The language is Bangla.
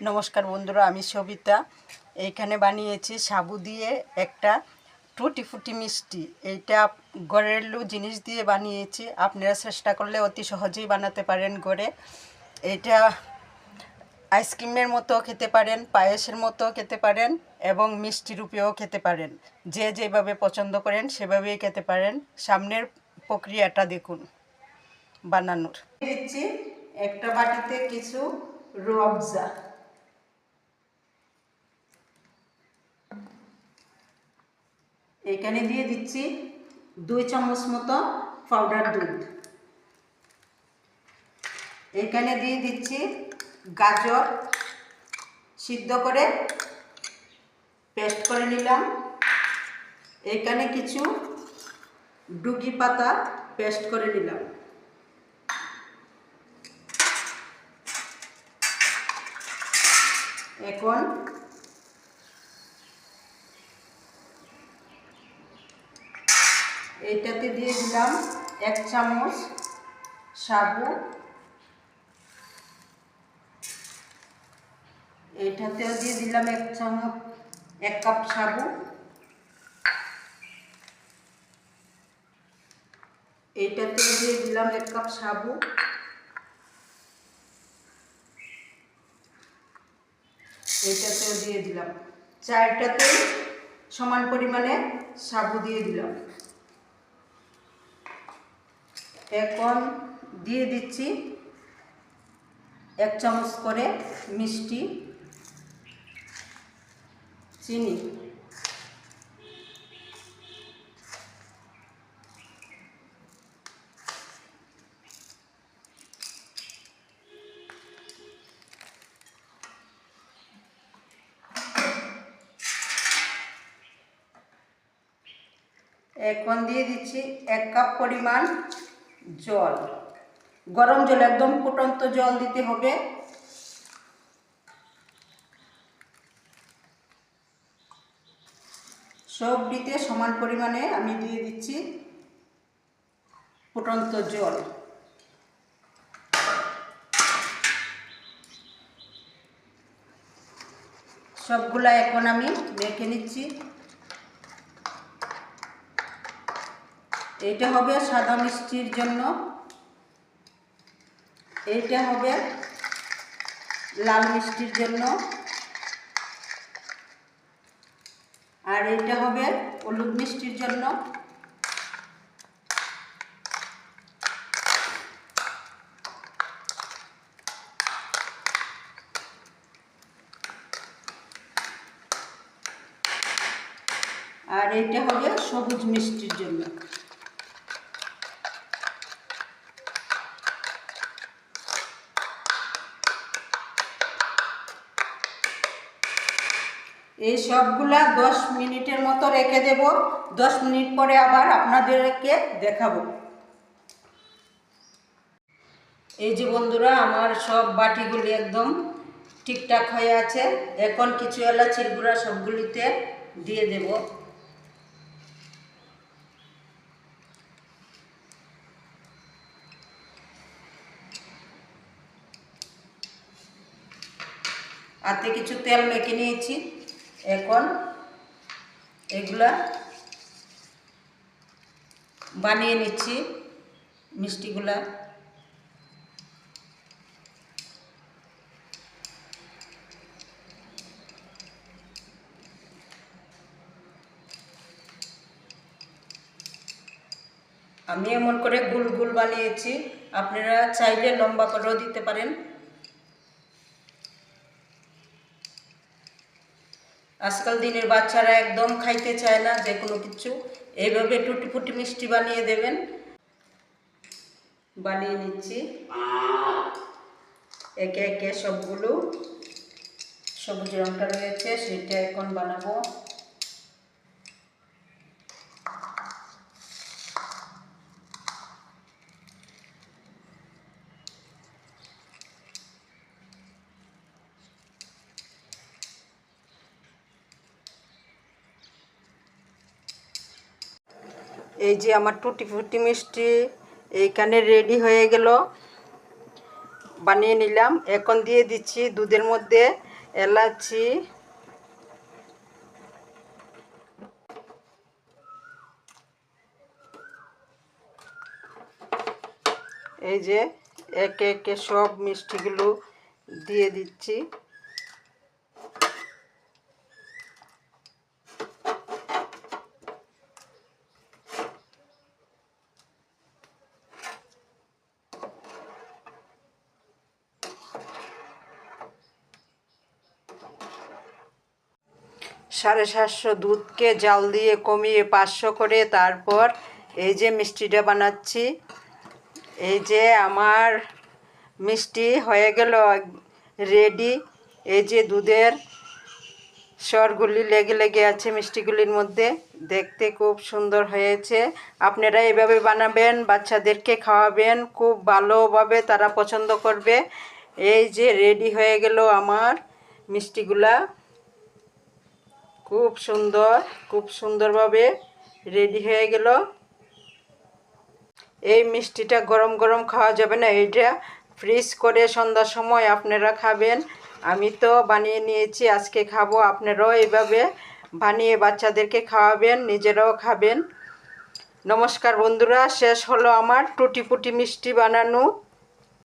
নমস্কার বন্ধুরা, আমি সবিতা। এইখানে বানিয়েছি সাবু দিয়ে একটা টুটি ফুটি মিষ্টি। এইটা ঘরেলু জিনিস দিয়ে বানিয়েছি। আপনারা চেষ্টা করলে অতি সহজেই বানাতে পারেন ঘরে এইটা আইসক্রিমের মতো খেতে পারেন, পায়েসের মতো খেতে পারেন এবং মিষ্টি রূপেও খেতে পারেন। যে যেভাবে পছন্দ করেন সেভাবেই খেতে পারেন। সামনের প্রক্রিয়াটা দেখুন বানানোর। দিচ্ছি একটা বাটিতে কিছু রুয়াবজা এখানে দিয়ে দিচ্ছি দুই চামচ মতো পাউডার দুধ। এখানে দিয়ে দিচ্ছি গাজর সিদ্ধ করে পেস্ট করে নিলাম। এখানে কিছু ডুগি পাতা পেস্ট করে নিলাম। এখন এইটাতে দিয়ে দিলাম এক চামচ সাবু। এইটাতেও দিয়ে দিলাম এক চামচ, এক কাপ সাবু। এইটাতেও দিয়ে দিলাম এক কাপ সাবু। এইটাতেও দিয়ে দিলাম। চারটাতে সমান পরিমাণে সাবু দিয়ে দিলাম। এখন দিয়ে দিচ্ছি এক চামচ করে মিষ্টি চিনি। এখন দিয়ে দিচ্ছি এক কাপ পরিমাণ জল। গরম জল, একদম ফুটন্ত জল দিতে হবে। সব দিতে সমান পরিমাণে আমি দিয়ে দিচ্ছি ফুটন্ত জল। সবগুলা এখন আমি মেখে নিচ্ছি। এইটা হবে সাদা মিষ্টির জন্য। এইটা হবে লাল মিষ্টির জন্য। আর এইটা হবে হলুদ মিষ্টির জন্য। আর এইটা হবে সবুজ মিষ্টির জন্য। এই সবগুলা দশ মিনিটের মতো রেখে দেব। দশ মিনিট পরে আবার আপনাদেরকে দেখাবো। এই যে বন্ধুরা, আমার সব বাটিগুলি একদম ঠিকঠাক হয়ে আছে। এখন কিছু এলাচির গুঁড়া সবগুলিতে দিয়ে দেব। হাতে কিছু তেল মেখে নিয়েছি। এখন এগুলা বানিয়ে নিচ্ছি, মিষ্টিগুলা। আমি এমন করে গুল গুল বানিয়েছি, আপনারা চাইলে লম্বা করেও দিতে পারেন। আজকাল দিনের বাচ্চারা একদম খাইতে চায় না যে কোনো কিছু। এইভাবে টুটি ফুটি মিষ্টি বানিয়ে দেবেন। বানিয়ে নিচ্ছি। একে একে সবগুলো। সবুজ রঙটা রয়েছে, সেটা এখন বানাবো। এই যে আমার টুটি ফুটি মিষ্টি, এইখানে রেডি হয়ে গেল। বানিয়ে নিলাম। এখন দিয়ে দিচ্ছি দুধের মধ্যে এলাচি। এই যে একে একে সব মিষ্টিগুলো দিয়ে দিচ্ছি। সাড়ে সাতশো দুধকে জাল দিয়ে কমিয়ে পাঁচশো করে তারপর এই যে মিষ্টিটা বানাচ্ছি। এই যে আমার মিষ্টি হয়ে গেল রেডি। এই যে দুধের স্বরগুলি লেগে লেগে আছে মিষ্টিগুলির মধ্যে। দেখতে খুব সুন্দর হয়েছে। আপনারা এভাবে বানাবেন, বাচ্চাদেরকে খাওয়াবেন, খুব ভালোভাবে তারা পছন্দ করবে। এই যে রেডি হয়ে গেল আমার মিষ্টিগুলা। খুব সুন্দর, খুব সুন্দরভাবে রেডি হয়ে গেল। এই মিষ্টিটা গরম গরম খাওয়া যাবে না, এইটা ফ্রিজ করে সন্ধ্যার সময় আপনারা খাবেন। আমি তো বানিয়ে নিয়েছি, আজকে খাব, আপনারাও এইভাবে বানিয়ে বাচ্চাদেরকে খাওয়াবেন, নিজেরাও খাবেন। নমস্কার বন্ধুরা, শেষ হলো আমার টুটি পুটি মিষ্টি বানানো।